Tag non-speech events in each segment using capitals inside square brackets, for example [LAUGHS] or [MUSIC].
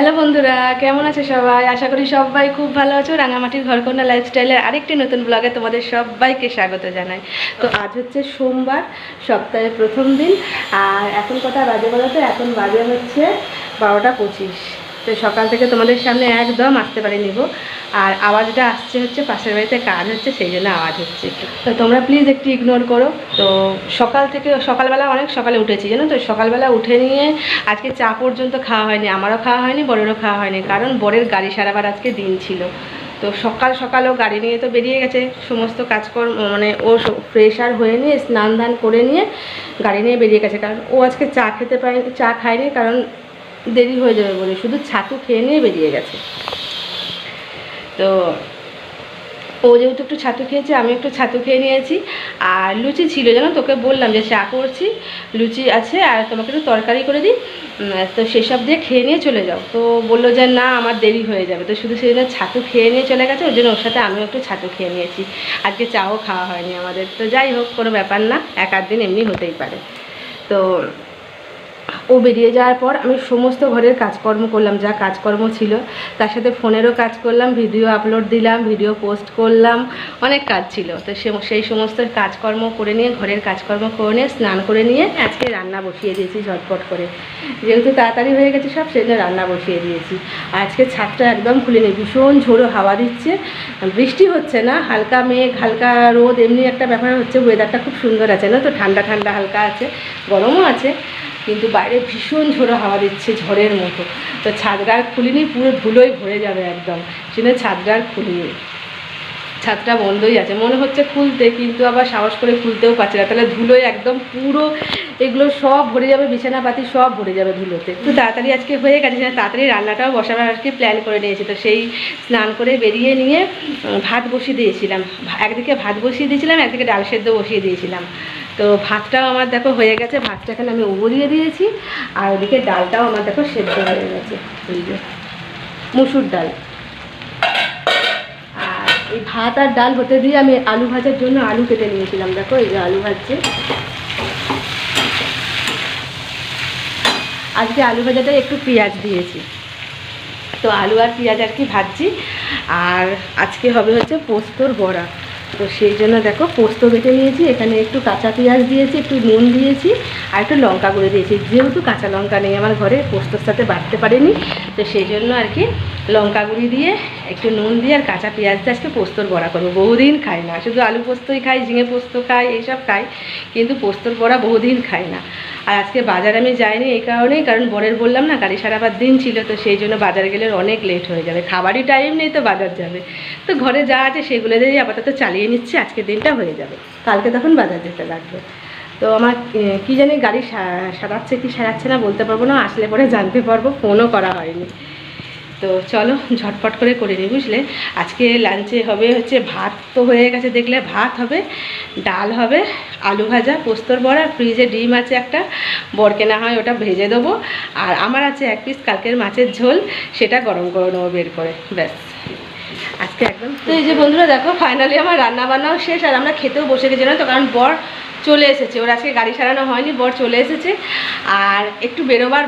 Hello বন্ধুরা, কেমন আছে সবাই? আশা করি সবাই খুব ভালো আছো। রাঙামাটির ঘরকন্যা লাইফস্টাইলের আরেকটি নতুন ব্লগে তোমাদের সবাইকে স্বাগত জানাই। তো আজ হচ্ছে সোমবার, সপ্তাহের প্রথম দিন, আর এখন কথা বাজে বলো তো? এখন বাজে হচ্ছে বারোটা পঁচিশ। তো সকাল থেকে তোমাদের সামনে একদম আসতে পারি নিব। আর আওয়াজটা আসছে হচ্ছে পাশের বাড়িতে, কাজ হচ্ছে, সেই জন্য আওয়াজ হচ্ছে। তো তোমরা প্লিজ একটু ইগনোর করো। তো সকাল থেকে, সকালবেলা অনেক সকালে উঠেছি, জানো তো? সকালবেলা উঠে নিয়ে আজকে চা পর্যন্ত খাওয়া হয়নি, আমারও খাওয়া হয়নি, বরেরও খাওয়া হয়নি, কারণ বরের গাড়ি সারাবার আজকে দিন ছিল। তো সকাল সকালও গাড়ি নিয়ে তো বেরিয়ে গেছে, সমস্ত কাজকর্ম মানে ও ফ্রেশার হয়ে নিয়ে স্নান ধান করে নিয়ে গাড়ি নিয়ে বেরিয়ে গেছে, কারণ ও আজকে চা খেতে পারেনি চা খায়নি, কারণ দেরি হয়ে যাবে বলে, শুধু ছাতু খেয়ে নিয়ে বেরিয়ে গেছে। তো ও যেহেতু একটু ছাতু খেয়েছে, আমি একটু ছাতু খেয়ে নিয়েছি। আর লুচি ছিল যেন তোকে বললাম যে চা করছি, লুচি আছে, আর তোমাকে একটু তরকারি করে দিই। তো সেসব দিয়ে খেয়ে নিয়ে চলে যাও। তো বলল যে, না, আমার দেরি হয়ে যাবে। তো শুধু সেদিন ছাতু খেয়ে নিয়ে চলে গেছে ওই জন্য ওর সাথে আমিও একটু ছাতু খেয়ে নিয়েছি। আজকে চাও খাওয়া হয়নি আমাদের। তো যাই হোক, কোনো ব্যাপার না, এক আধ দিন এমনি হতেই পারে। তো ও বেরিয়ে যাওয়ার পর আমি সমস্ত ঘরের কাজকর্ম করলাম, যা কাজকর্ম ছিল। তার সাথে ফোনেরও কাজ করলাম, ভিডিও আপলোড দিলাম, ভিডিও পোস্ট করলাম, অনেক কাজ ছিল। তো সেই সমস্ত কাজকর্ম করে নিয়ে, ঘরের কাজকর্ম করে নিয়ে, স্নান করে নিয়ে আজকে রান্না বসিয়ে দিয়েছি ঝটপট করে। যেহেতু তাড়াতাড়ি হয়ে গেছে সব সেই রান্না বসিয়ে দিয়েছি। আজকে ছাদটা একদম খুলিনি ভীষণ ঝোড়ো হাওয়া দিচ্ছে। বৃষ্টি হচ্ছে না, হালকা মেঘ, হালকা রোদ, এমনি একটা ব্যাপার হচ্ছে ওয়েদারটা খুব সুন্দর আছে না? তো ঠান্ডা ঠান্ডা হালকা আছে, গরমও আছে। কিন্তু বাইরে ভীষণ ঝোড়ো হাওয়া দিচ্ছে ঝড়ের মতো। তো ছাদটা আর খুলিনি, পুরো ধুলোয় ভরে যাবে একদম। সেজন্য ছাদটা আর খুলিনি। ছাদটা বন্ধই আছে। মনে হচ্ছে খুলতে, কিন্তু আবার সাহস করে খুলতেও পারছে না। তাহলে ধুলোয় একদম পুরো এগুলো সব ভরে যাবে, বিছানাপাতি সব ভরে যাবে ধুলোতে। একটু তাড়াতাড়ি আজকে হয়ে গেছে, সেজন্য তাড়াতাড়ি রান্নাটাও বসাবার আজকে প্ল্যান করে নিয়েছি। তো সেই স্নান করে বেরিয়ে নিয়ে ভাত বসিয়ে দিয়েছিলাম। একদিকে ভাত বসিয়ে দিয়েছিলাম, একদিকে ডাল সেদ্ধ বসিয়ে দিয়েছিলাম। তো ভাতটাও আমার দেখো হয়ে গেছে, ভাতটা এখানে আমি উবো দিয়ে দিয়েছি, আর ওদিকে ডালটাও আমার দেখো সেদ্ধ হয়ে গেছে, এই যে মুসুর ডাল। আর এই ভাত আর ডাল হতে দিয়ে আমি আলু ভাজার জন্য আলু কেটে নিয়েছিলাম, দেখো এই যে আলু ভাজছে। আজকে আলু ভাজাটায় একটু পেঁয়াজ দিয়েছি। তো আলু আর পেঁয়াজ আর কি ভাজছি, আর আজকে হবে হচ্ছে পোস্তর বড়া। তো সেই জন্য দেখো পোস্ত বেটে নিয়েছি, এখানে একটু কাঁচা পেঁয়াজ দিয়েছি, একটু নুন দিয়েছি, আর একটু লঙ্কা গুঁড়ো দিয়েছি। যেহেতু কাঁচা লঙ্কা নেই, আমার ঘরে পোস্তর সাথে বাড়তে পারিনি, তো সেই জন্য আর কি লঙ্কা গুঁড়ি দিয়ে একটু নুন দিয়ে আর কাঁচা পেঁয়াজ দিয়ে আজকে পোস্তর বড়া করব। বহুদিন খাই না, শুধু আলু পোস্তই খাই, ঝিঙে পোস্ত খাই, এইসব খাই, কিন্তু পোস্তর বড়া বহুদিন খাই না। আর আজকে বাজার আমি যাইনি এই কারণেই, কারণ বরের বললাম না গাড়ি সারাবার দিন ছিল, তো সেই জন্য বাজারে গেলে অনেক লেট হয়ে যাবে। খাবারই টাইম নেই তো বাজার যাবে। তো ঘরে যা আছে সেগুলো দিয়েই আপাতত চালিয়ে নিচ্ছে, আজকের দিনটা হয়ে যাবে। কালকে তখন বাজার যেতে লাগবে। তো আমার কি জানি গাড়ি সারাচ্ছে কি সারাচ্ছে না বলতে পারব না, আসলে পরে জানতে পারব, ফোনও করা হয়নি। তো চলো, ঝটপট করে করে নিই বুঝলে? আজকে লাঞ্চে হবে হচ্ছে ভাত তো হয়ে গেছে দেখলে, ভাত হবে, ডাল হবে, আলু ভাজা, পোস্তর বড়া ফ্রিজে ডিম আছে একটা বরকে না হয় ওটা ভেজে দেবো। আর আমার আছে এক পিস কালকের মাছের ঝোল, সেটা গরম করে নেব বের করে, ব্যাস। তো এই যে বন্ধুরা, দেখো ফাইনালি আমার রান্না বান্নাও শেষ আর আমরা খেতেও বসে গেছি না তো, কারণ বর চলে এসেছে। ওর আজকে গাড়ি সারানো হয়নি, বর চলে এসেছে। আর একটু বেরোবার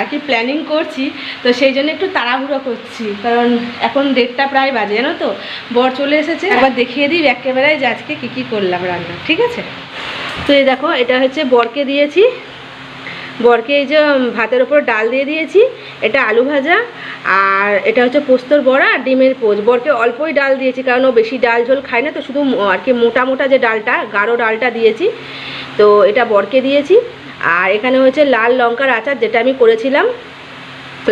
আর কি প্ল্যানিং করছি, তো সেই জন্য একটু তাড়াহুড়ো করছি, কারণ এখন দেড়টা প্রায় বাজে, জানো তো? বর চলে এসেছে। একবার দেখিয়ে দিই ক্যামেরায় যে আজকে কী কী করলাম রান্না, ঠিক আছে? তো এই দেখো, এটা হচ্ছে বরকে দিয়েছি। বরকে এই যে ভাতের ওপর ডাল দিয়ে দিয়েছি, এটা আলু ভাজা, আর এটা হচ্ছে পোস্তর বড়া আর ডিমের পোচ। বরকে অল্পই ডাল দিয়েছি, কারণ ও বেশি ডাল ঝোল খায় না, তো শুধু আর কি মোটা মোটা যে ডালটা, গাঢ় ডালটা দিয়েছি, তো এটা বরকে দিয়েছি। আর এখানে হচ্ছে লাল লঙ্কার আচার, যেটা আমি করেছিলাম।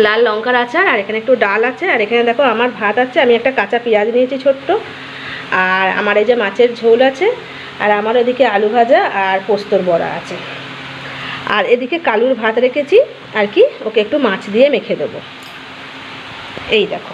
লাল লঙ্কার আচার, আর এখানে একটু ডাল আছে, আর এখানে দেখো আমার ভাত আছে, আমি একটা কাঁচা পেঁয়াজ নিয়েছি ছোট্ট, আর আমার এই যে মাছের ঝোল আছে, আর আমার ওদিকে আলু ভাজা আর পোস্তর বড়া আছে। আর এদিকে কালুর ভাত রেখেছি আর কি, ওকে একটু মাছ দিয়ে মেখে দেবো। এই দেখো।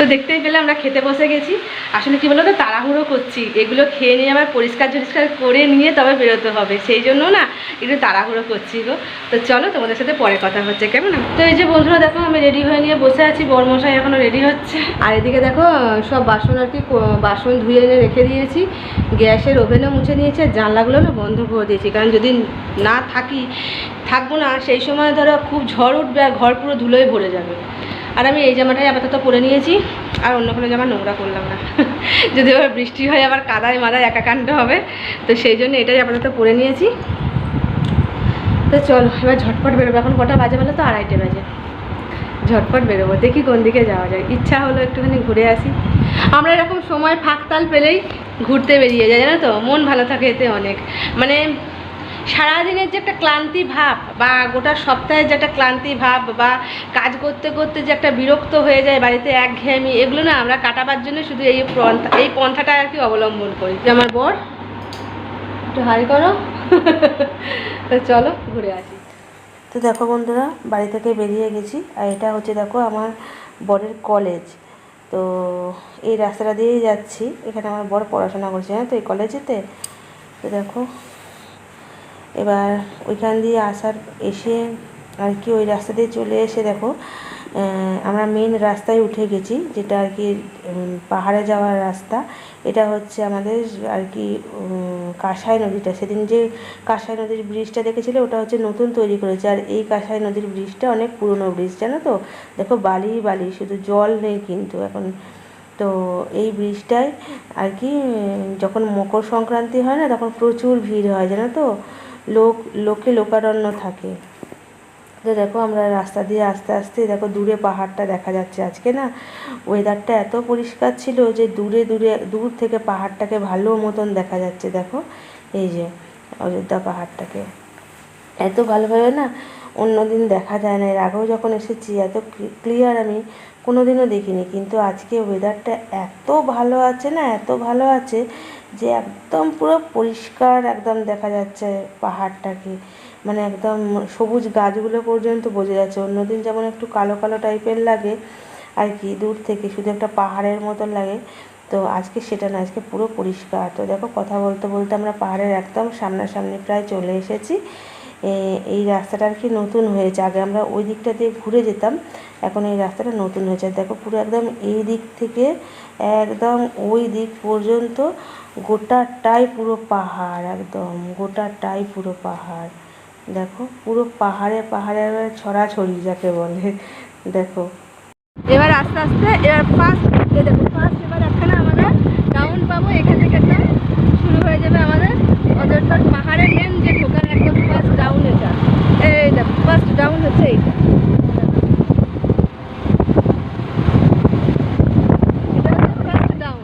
তো দেখতেই পেলে আমরা খেতে বসে গেছি। আসলে কি বলো তো তাড়াহুড়ো করছি। এগুলো খেয়ে নিয়ে আবার পরিষ্কার টরিষ্কার করে নিয়ে তবে বেরোতে হবে। সেই জন্য না একটু তাড়াহুড়ো করছি গো। তো চলো তোমাদের সাথে পরে কথা হচ্ছে, কেমন? তো এই যে বন্ধুরা, দেখো আমি রেডি হয়ে নিয়ে বসে আছি। বরমশাই এখনও রেডি হচ্ছে। আর এদিকে দেখো, সব বাসন আর কি ক- বাসন ধুয়ে এনে রেখে দিয়েছি। গ্যাসের ওভেনও মুছে নিয়েছি আর জানলাগুলো না বন্ধ করে দিয়েছি। কারণ যদি না থাকি, থাকব না, সেই সময় ধরো খুব ঝড় উঠবে আর ঘর পুরো ধুলোয় ভরে যাবে। আর আমি এই জামাটাই আপাতত পরে নিয়েছি, আর অন্য কোনো জামা নোংরা করলাম না। [LAUGHS] যদি আবার বৃষ্টি হয়, আবার কাদায় মাদায় একাকাণ্ড হবে। তো সেই জন্য এটাই আপাতত পরে নিয়েছি। তো চলো, এবার ঝটপট বেরোবো। এখন কটা বাজে বলো তো? আড়াইটে বাজে। ঝটপট বেরোবো। দেখি কোন দিকে যাওয়া যায়। ইচ্ছা হলো একটুখানি ঘুরে আসি। আমরা এরকম সময় ফাঁকতাল পেলেই ঘুরতে বেরিয়ে যাই, জানো তো? মন ভালো থাকে এতে অনেক। মানে সারাদিনের যে একটা ক্লান্তি ভাব বা গোটা সপ্তাহের যে একটা ক্লান্তি ভাব বা কাজ করতে করতে যে একটা বিরক্ত হয়ে যায় বাড়িতে একঘেয়েমি, এগুলো না আমরা কাটাবার জন্য শুধু এই পন্থা, এই পন্থাটা আর কি অবলম্বন করি। যে আমার বর? একটু হাই করো। চলো, ঘুরে আসি। তো দেখো বন্ধুরা, বাড়ি থেকে বেরিয়ে গেছি, আর এটা হচ্ছে দেখো আমার বরের কলেজ তো এই রাস্তাটা দিয়েই যাচ্ছি, এখানে আমার বর পড়াশোনা করছে হ্যাঁ? তো এই কলেজেতে তো দেখো এবার ওইখান দিয়ে আসার এসে আর কি ওই রাস্তা দিয়ে চলে এসে দেখো আমরা মেন রাস্তায় উঠে গেছি, যেটা আর কি পাহাড়ে যাওয়ার রাস্তা। এটা হচ্ছে আমাদের আর কি কাঁসাই নদীটা। সেদিন যে কাঁসাই নদীর ব্রিজটা দেখেছিলে, ওটা হচ্ছে নতুন তৈরি করেছে। আর এই কাঁসাই নদীর ব্রিজটা অনেক পুরনো ব্রিজ জানো তো? দেখো, বালি বালি, শুধু জল নেই কিন্তু এখন। তো এই ব্রিজটায় আর কি, যখন মকর সংক্রান্তি হয় না, তখন প্রচুর ভিড় হয়, জানো তো? লোক, লোকে লোকারণ্য থাকে। তো দেখো আমরা রাস্তা দিয়ে আস্তে আস্তে দেখো দূরে পাহাড়টা দেখা যাচ্ছে আজকে না। ওয়েদারটা এত পরিষ্কার ছিল যে দূরে দূরে, দূর থেকে পাহাড়টাকে ভালো মতন দেখা যাচ্ছে দেখো। এই যে অযোধ্যা পাহাড়টাকে। এত ভালোভাবে না অন্য দিন দেখা যায় না। এর আগেও যখন এসেছি, এত ক্লিয়ার আমি কোনো দিনও দেখিনি। কিন্তু আজকে ওয়েদারটা এত ভালো আছে না, এত ভালো আছে যে একদম পুরো পরিষ্কার একদম দেখা যাচ্ছে পাহাড়টাকে। মানে একদম সবুজ গাছগুলো পর্যন্ত বোঝা যাচ্ছে। অন্যদিন যেমন একটু কালো কালো টাইপের লাগে, আর কি দূর থেকে শুধু একটা পাহাড়ের মতন লাগে। তো আজকে সেটা না, আজকে পুরো পরিষ্কার। তো দেখো কথা বলতে বলতে আমরা পাহাড়ের একদম সামনাসামনি প্রায় চলে এসেছি। এই রাস্তাটা আর কি নতুন হয়েছে। আগে আমরা ওই দিকটা দিয়ে ঘুরে যেতাম, এখন এই রাস্তাটা নতুন হয়েছে। দেখো পুরো একদম এই দিক থেকে একদম ওই দিক পর্যন্ত গোটাটাই পুরো পাহাড়, একদম গোটাটাই পুরো পাহাড়। দেখো পুরো পাহাড়ে পাহাড়ে ছড়াছড়ি যাকে বলে। দেখো। এবার আস্তে আস্তে এবার ফার্স্ট দেখো ফার্স্ট এবার একখানা আমাদের ডাউন পাবো এখান থেকে একটা শুরু হয়ে যাবে আমাদের অযোধ্যার পাহাড়ের মেন যে ঢোকার একদম ফার্স্ট ডাউন এটা এই দেখো ফার্স্ট ডাউন হচ্ছে এইটা এটা হচ্ছে ফার্স্ট ডাউন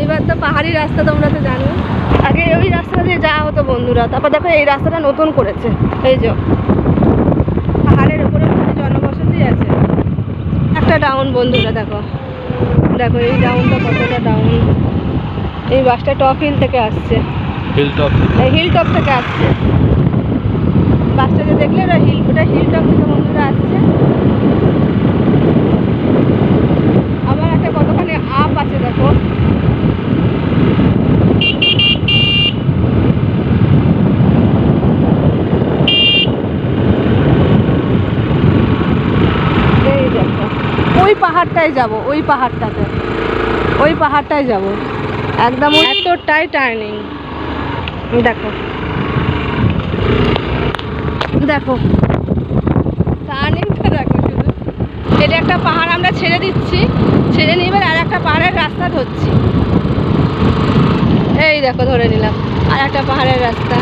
এইবার তো পাহাড়ি রাস্তা তোমরা তো জানো। আগে ওই রাস্তা দিয়ে যাওয়া হতো বন্ধুরা। তারপর দেখো এই রাস্তাটা নতুন করেছে। এই যে পাহাড়ের উপরে জনবসতি আছে। একটা ডাউন বন্ধুরা দেখো। দেখো এই ডাউনটা কতটা ডাউন এই বাসটা টপ হিল থেকে আসছে। হিল টপ এই হিল টপ থেকে আসছে। বাসটাকে দেখলে ওটা হিল ওটা হিল টপ থেকে বন্ধুরা আসছে আমার একটা কতখানি আপ আছে দেখো এই দেখো ওই পাহাড়টায় যাব ওই পাহাড়টাতে। ওই পাহাড়টায় যাব। একদম এতটাই টার্নিং। দেখো। দেখো। টার্নিংটা দেখো শুধু। এটা একটা পাহাড় আমরা ছেড়ে দিচ্ছি। ছেড়ে নিয়ে এবার আর একটা পাহাড়ের রাস্তা ধরছি। এই দেখো ধরে নিলাম। আর একটা পাহাড়ের রাস্তা।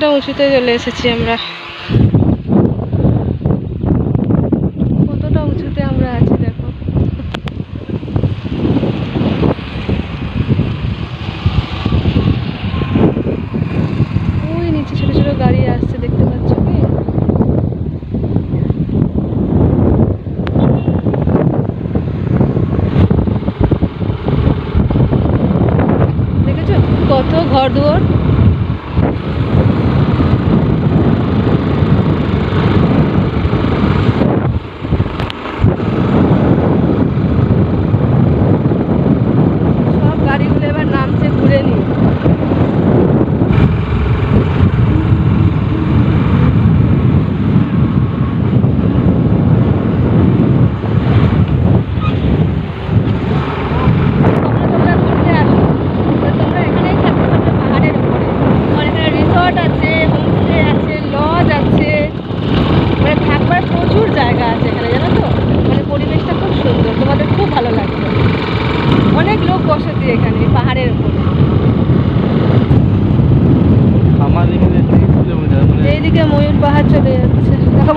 এতটা উঁচুতে চলে এসেছি আমরা গাড়ি আসছে দেখতে পাচ্ছ কি দেখেছ কত ঘর দুয়ার সব গাড়িগুলো এবার নামছে ঘুরে নিয়ে তোমরা তোমরা ঘুরতে আসো তো তোমরা এখানেই থাকতে পারবে পাহাড়ের উপরে আর এখানে রিসর্ট আছে হোমস্টে আছে লজ আছে মানে থাকবার প্রচুর জায়গা আছে এখানে জানো তো মানে পরিবেশটা খুব সুন্দর তোমাদের খুব ভালো লাগবে অনেক লোক বসতি এখানে এই পাহাড়ের উপরে আমার এখানে তিরিশ কিলোমিটার মানে এইদিকে ময়ূর পাহাড় চলে যাচ্ছে দেখো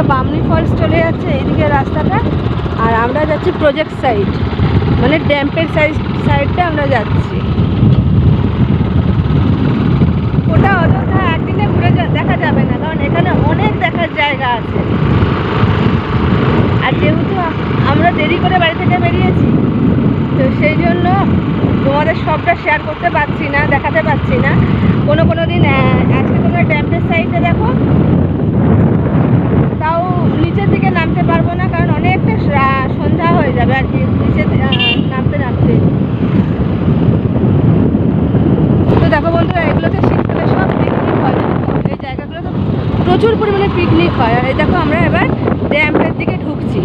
বন্ধুরা বামনি ফলস চলে যাচ্ছে এইদিকে রাস্তাটা। আর আমরা যাচ্ছি প্রজেক্ট সাইড মানে ড্যাম্পের সাইড সাইডটা আমরা যাচ্ছি। ওটা অযথা একদিনে ঘুরে দেখা যাবে না, কারণ এখানে অনেক দেখার জায়গা আছে। আর যেহেতু আমরা দেরি করে বাড়ি থেকে বেরিয়েছি, তো সেই জন্য তোমাদের সবটা শেয়ার করতে পারছি না, দেখাতে পারছি না। কোনো কোনো দিন আজকে তোমরা ড্যাম্পের সাইডে দেখো তাও নিচের দিকে নামতে পারব না, কারণ অনেকটা সন্ধ্যা হয়ে যাবে আর কি, নিচে নামতে নামতে। তো দেখো বন্ধুরা, এগুলোতে শীতকালে সব পিকনিক হয় তো? এই জায়গাগুলোতে প্রচুর পরিমাণে পিকনিক হয়। আর এই দেখো আমরা এবার ড্যাম্পের দিকে ঢুকছি।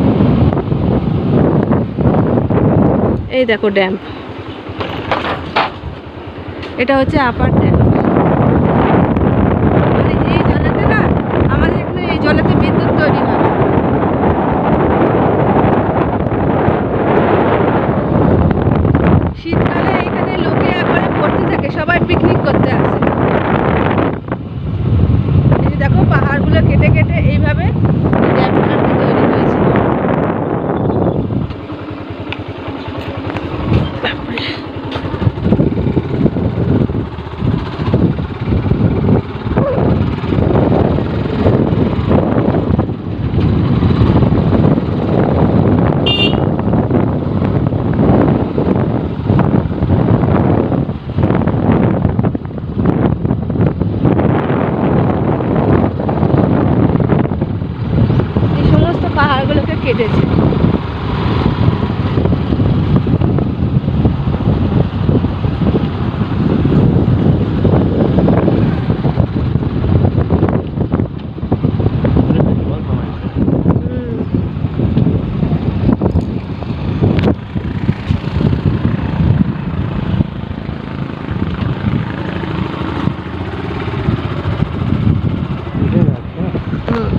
এই দেখো ড্যাম্প এটা হচ্ছে আপার ড্যাম মানে এই জলেতে না আমাদের এখানে এই জলেতে বিদ্যুৎ তৈরি হয় শীতকালে এখানে লোকে একবারে ভর্তি থাকে সবাই পিকনিক করতে আসে এই যে দেখো পাহাড়গুলো কেটে এইভাবে ড্যামটা আর কি তৈরি হয়েছে এই সমস্ত পাহাড়গুলোকে কেটেছে জল কমাইছে হুম। উঠে যাচ্ছে না হুম।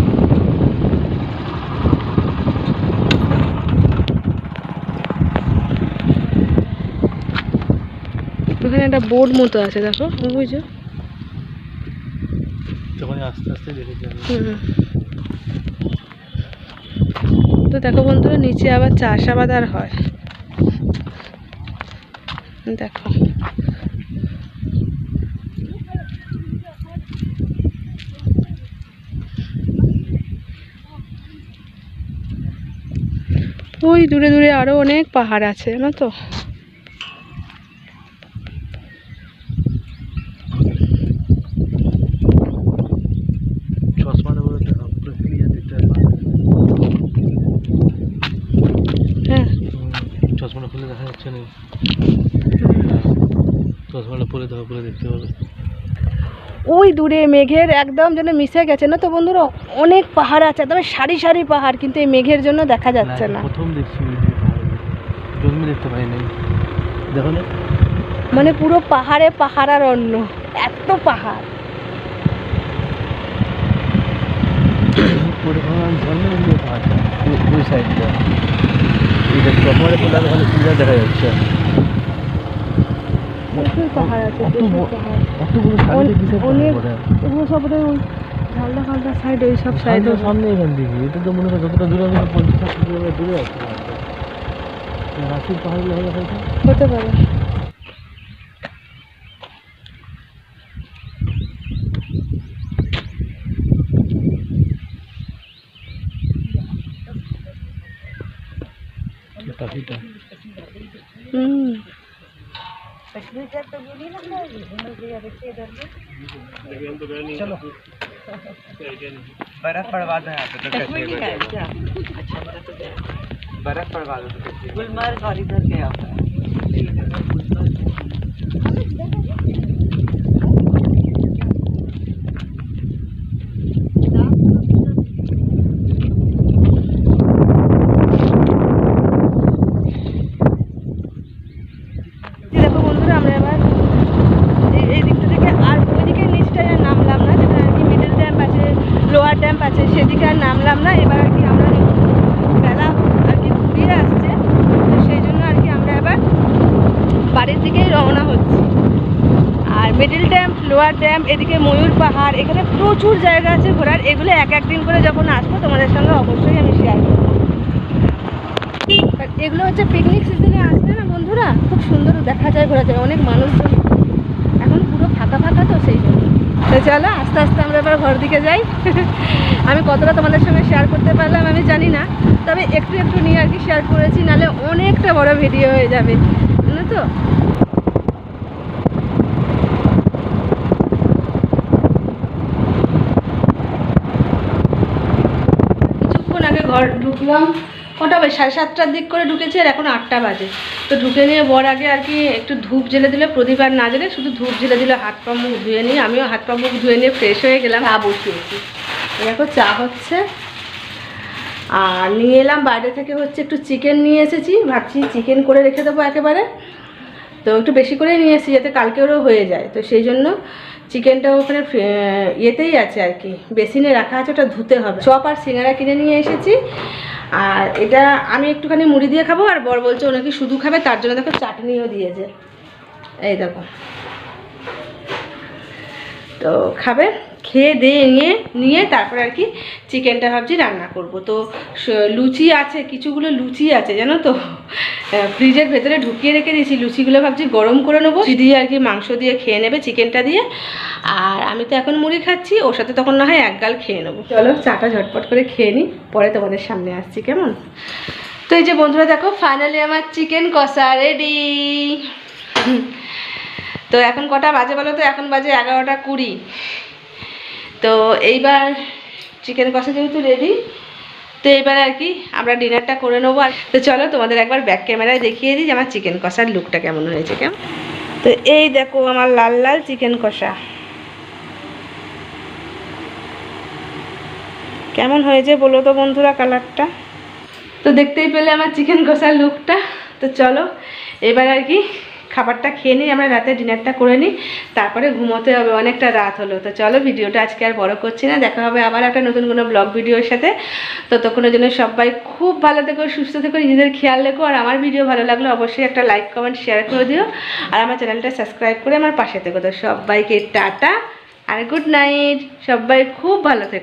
ওখানে একটা বোর্ড মতো আছে দেখো বুঝছ? তখন আস্তে আস্তে তো দেখো বন্ধুরা নিচে আবার চাষাবাদ আর হয়। দেখো। ওই দূরে দূরে আরও অনেক পাহাড় আছে জানো তো চশমাটা বলে দেখো পুরো ক্লিয়ার দেখতে পারবা হ্যাঁ চশমাটা খুলে দেখা যাচ্ছে না দেখতে পাবে ওই দূরে মেঘের একদম যেন মিশে গেছে না তো বন্ধুরা? অনেক পাহাড় আছে একদম সারি সারি পাহাড় কিন্তু এই মেঘের জন্য দেখা যাচ্ছে না। প্রথম দেখছি ওই জন্মে দেখতে পাই নাই। দেখো না। মানে পুরো পাহাড়ে পাহাড় আর অন্য এত পাহাড়। দু- সাইডটা এটা ক্লিয়ার দেখা যাচ্ছে। প্রচুর পাহাড় আছে প্রচুর পাহাড় অনেক এগুলো সব ওদের ওই ঝালদা ফালদা সাইড ওই সব সাইড সামনে এখান থেকে। এটা তো মনে হয় যতটা দূরে আমি পঞ্চাশ কিলোমিটার দূরে আছে। রাশির পাহাড় হয়ে গেছে হতে পারে। পাখিটা হুম। तो इधर में चलो। बर्फ़ पड़वा दो यहाँ पे तो कश्मीर का है क्या? अच्छा तो बर्फ़ पड़वा दो तो गुलमर्ग और इधर गया। লোয়ার ড্যাম, এদিকে ময়ূর পাহাড়, এখানে প্রচুর জায়গা আছে ঘোরার। এগুলো এক এক দিন করে যখন আসব, তোমাদের সঙ্গে অবশ্যই আমি শেয়ার করব। এগুলো হচ্ছে পিকনিক সিজনে আসলে না বন্ধুরা, খুব সুন্দর দেখা যায় ঘোরা যায় অনেক মানুষজন এখন পুরো ফাঁকা ফাঁকা তো সেই জন্য। চলো, আস্তে আস্তে আমরা এবার ঘর দিকে যাই। [LAUGHS] আমি কতটা তোমাদের সঙ্গে শেয়ার করতে পারলাম আমি জানি না, তবে একটু একটু নিয়ে আর কি শেয়ার করেছি নাহলে অনেকটা বড় ভিডিও হয়ে যাবে। জানো তো কিছুক্ষণ আগে ঘর ঢুকলাম। কটা বাজে সাড়ে সাতটার দিক করে ঢুকেছি আর এখন আটটা বাজে। তো ঢুকে নিয়ে বর আগে আর কি একটু ধূপ জেলে দিলে প্রদীপ আর না জেলে শুধু ধূপ জেলে দিলে হাত পা মুখ ধুয়ে নিয়ে। আমিও হাত পা মুখ ধুয়ে নিয়ে ফ্রেশ হয়ে গেলাম। চা বসিয়েছি। দেখো চা হচ্ছে। আর নিয়ে এলাম বাইরে থেকে হচ্ছে একটু চিকেন নিয়ে এসেছি। ভাবছি চিকেন করে রেখে দেবো একেবারে। তো একটু বেশি করেই নিয়ে এসেছি যাতে কালকেরও হয়ে যায়। তো সেই জন্য চিকেনটা ওখানে ইয়েতেই আছে আর কি, বেসিনে রাখা আছে, ওটা ধুতে হবে। চপ আর সিঙ্গারা কিনে নিয়ে এসেছি। আর এটা আমি একটুখানি মুড়ি দিয়ে খাব, আর বর বলছে ওনাকে নাকি শুধু খাবে, তার জন্য দেখো চাটনিও দিয়েছে। এই দেখো। তো খাবে, খেয়ে দিয়ে নিয়ে নিয়ে তারপর আর কি চিকেনটা ভাবছি রান্না করব। তো লুচি আছে, কিছুগুলো লুচি আছে, জানো তো? ফ্রিজের ভেতরে ঢুকিয়ে রেখে দিয়েছি, লুচিগুলো ভাবছি গরম করে নেব। দিয়ে আর কি মাংস দিয়ে খেয়ে নেবে চিকেনটা দিয়ে। আর আমি তো এখন মুড়ি খাচ্ছি, ওর সাথে তখন না হয় এক গাল খেয়ে নেব। চলো, চাটা ঝটপট করে খেয়ে নিই, পরে তোমাদের সামনে আসছি, কেমন? তো এই যে বন্ধুরা দেখো ফাইনালি আমার চিকেন কষা রেডি তো এখন কটা বাজে বলো তো? এখন বাজে এগারোটা কুড়ি। তো এইবার চিকেন কষা যেহেতু রেডি তো এবার আর কি আমরা ডিনারটা করে নেব। আর তো চলো তোমাদের একবার ব্যাক ক্যামেরায় দেখিয়ে দিই যে আমার চিকেন কষার লুকটা কেমন হয়েছে, কেমন? তো এই দেখো আমার লাল লাল চিকেন কষা। কেমন হয়েছে বলো তো বন্ধুরা কালারটা তো দেখতেই পেলে আমার চিকেন কষার লুকটা তো চলো, এবার আর কি খাবারটা খেয়ে নিই, আমরা রাতে ডিনারটা করে নিই, তারপরে ঘুমোতে হবে, অনেকটা রাত হলো। তো চলো ভিডিওটা আজকে আর বড় করছি না, দেখা হবে আবার একটা নতুন কোনো ব্লগ ভিডিওর সাথে। তো ততক্ষণের জন্য সবাই খুব ভালো থেকো, সুস্থ থেকো, নিজেদের খেয়াল রেখো, আর আমার ভিডিও ভালো লাগলে অবশ্যই একটা লাইক কমেন্ট শেয়ার করে দিও। আর আমার চ্যানেলটা সাবস্ক্রাইব করে আমার পাশে থেকো। তো সবাইকে টাটা, আর গুড নাইট সবাই খুব ভালো থেকো।